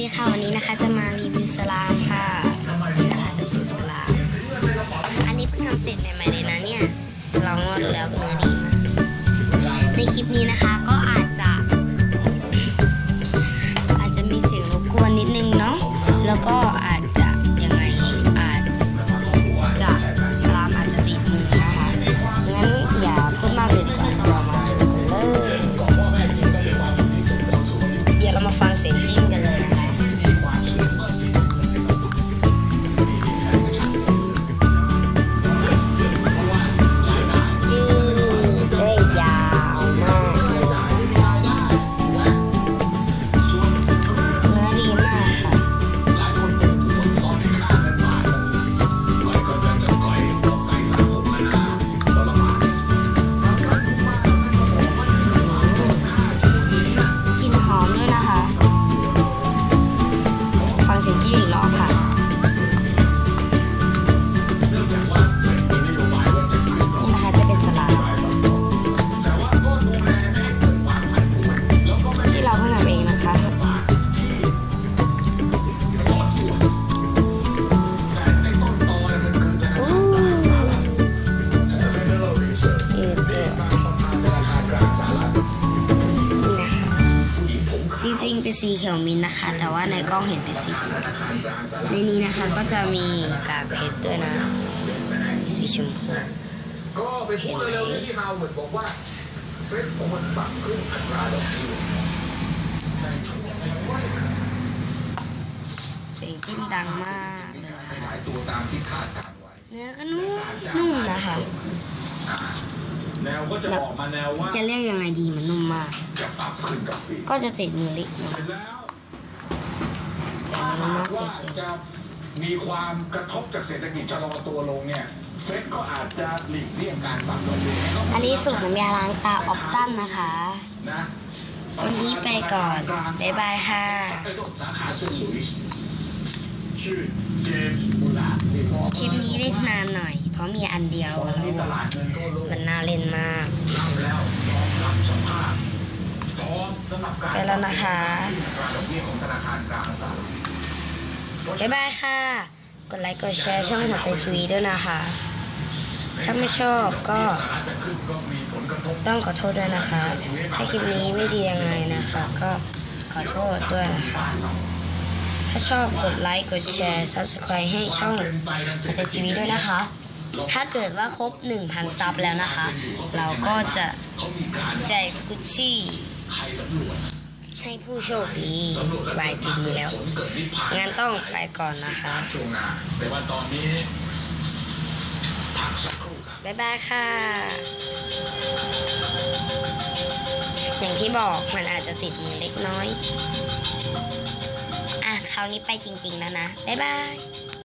ดีค่ะวันนี้นะคะจะมารีวิวสลามค่ะนี่นะคะจะเป็นสลามอันนี้เพิ่งทำเสร็จใหม่ๆเลยนะเนี่ยลองว่าดูแล้วเนื้อดีมากในคลิปนี้นะคะก็อาจจะ อาจจะมีเสียงรบกวนนิดนึงเนาะแล้วก็อาจ จริงๆเป็นสีเขียวมินนะคะ แต่ว่าในกล้องเห็นเป็นสีส้มในนี้นะคะก็จะมีกากเพชรด้วยนะ สีชมพูก็ไปพูดเร็วๆที่ฮาวเวิร์ดบอกว่าเฟดควรปรับขึ้นอัตราดอกเบี้ยในช่วงใกล้เสียงจิ้มดังมากเลยเนื้อก็นุ่มนุ่มนะคะ แนวก็จะออกมาแนวว่าจะเรียกยังไงดีมันนุ่มมาก จะปรับขึ้นดอกเบี้ยก็จะติดมือเล็กหน่อยเสร็จแล้วแต่มันมากว่าจริงจะมีความกระทบจากเศรษฐกิจชะลอตัวลงเนี่ยเฟดก็อาจจะหลีกเลี่ยงการปรับดอกเบี้ยๆอันนี้สูตรน้ำยาล้างตาออฟตันนะคะนะวันนี้ไปก่อน บ๊ายบายค่ะไอ้ต้นสาขาเซนต์หลุยส์ชื่อเจมส์มูลาร์นี่พ่อคลิปนี้เล่นนานหน่อย เพราะมีอันเดียวตอนนี้ตลาดเงินทั่วโลกมั นน่าเล่นมากรับแล้วพร้อมรับสัมภาษณ์พร้อมสำหรับการไปแล้วนะคะที่อัตราดอกเบี้ยของธนาคารกลางสหรัฐบ๊ายบายค่ะ กดไลค์กดแชร์ช่องหัวใจทีวีด้วยนะคะ ถ้าไม่ชอบก็สหรัฐจะขึ้นก็มีผลกระทบต้องขอโทษด้วยนะคะ ถ้าคลิปนี้ไม่ดียังไงนะคะ ก็ขอโทษด้วยนะคะ ถ้าชอบกดไลค์กดแชร์ subscribe ให้ช่องหัวใจทีวีด้วยนะคะ ถ้าเกิดว่าครบ 1,000 ซับแล้วนะคะ เราก็จะแจกสกุชชี่ให้ผู้โชคดีสำรวจและวายติดมือแล้วผลเกิดนิพพานงั้นต้องไปก่อนนะคะแต่ว่าตอนนี้พักสักครู่ครับบ๊ายบายค่ะ อย่างที่บอกมันอาจจะติดมือเล็กน้อย อะคราวนี้ไปจริง ๆ แล้วนะ บ๊ายบาย